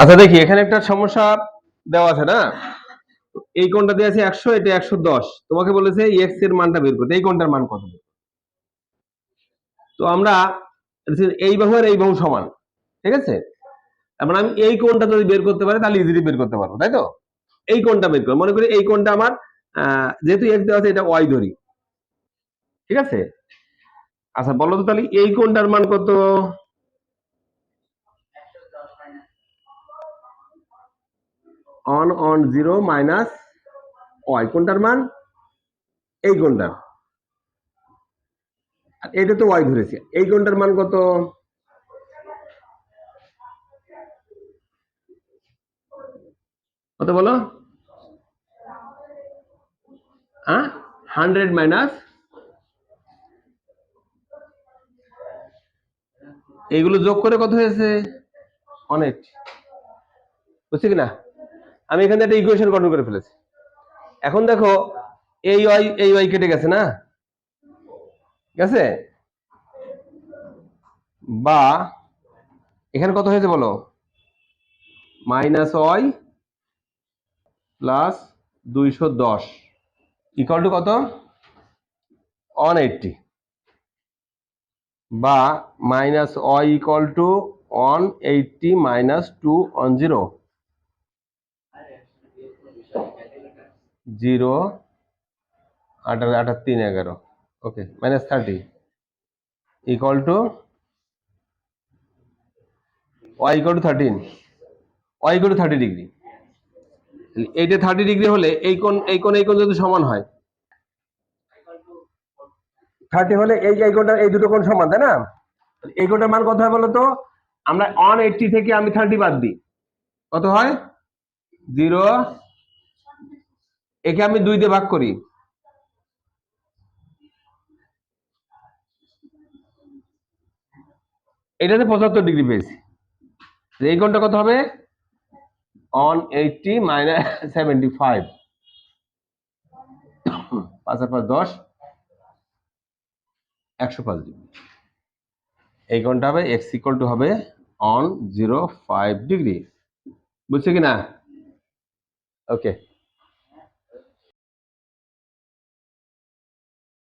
আচ্ছা দেখি, এখানে একটা সমস্যা দেওয়া আছে না? এই কোণটা দিয়ে আছে একশো, এটা একশো দশ। তোমাকে বলেছে এক্সের মানটা বের করতে। এই কোণটার মান কত? তো আমরা এই বাহু আর এই বাহু সমান, ঠিক আছে? তারপর আমি এই কোণটা যদি বের করতে পারি, তাহলে ইজিলি বের করতে পারব, তাই তো? এই কোণটা বের করব। মনে করি এই কোণটা আমার যেহেতু এক্স দেওয়া আছে, এটা ওয়াই ধরি, ঠিক আছে? আচ্ছা বলো তো তাহলে, এই কোণটার মান কত? One one zero minus Y কোনটার মান? এই কোনটার। আর এটা তো ওয়াই ধরেছে। এই কোনটার মান কত? কত বলো? হ্যাঁ? হান্ড্রেড মাইনাস এইগুলো যোগ করে কত হয়েছে? অনেক। বুঝছি কিনা? আমি এখানে একটা ইকুয়েশন গঠন করে ফেলেছি। এখন দেখো, এই ওয়াই এই ওয়াই কেটে গেছে না? আছে বা এখানে কত হয়েছে বলো? মাইনাস ওয়াই প্লাস দুইশো দশ। ইকুয়াল টু কত? ওয়ান এইটটি বা minus Y equal to one eighty minus two one zero zero, আঠারো, আঠার, তিন, এগারো। Okay minus thirty equal to Y equal to thirteen Y equal to thirty degree এইটা thirty degree হলে এই কোণ এই কোণ এই কোণ যদি সমান হয় থার্টি হলে এই এই কোণটা, এই দুটো কোণ সমান, তাই না? এই কোণটার মান কত হয় বলো তো? আমরা অন এইটটি থেকে আমি থার্টি বাদ দিই। কত হয়? জিরো একে আমি দুই দিয়ে ভাগ করি। এটাতে পঁচাত্তর ডিগ্রি পেয়েছি। এই কোণটা কত হবে? One eighty minus seventy five পাঁচ আর পাঁচ দশ। একশো পাঁচ ডিগ্রি এই কোণটা হবে এক্স ইকুয়াল টু হবে অন জিরো ফাইভ ডিগ্রি বুঝছে কি না ওকে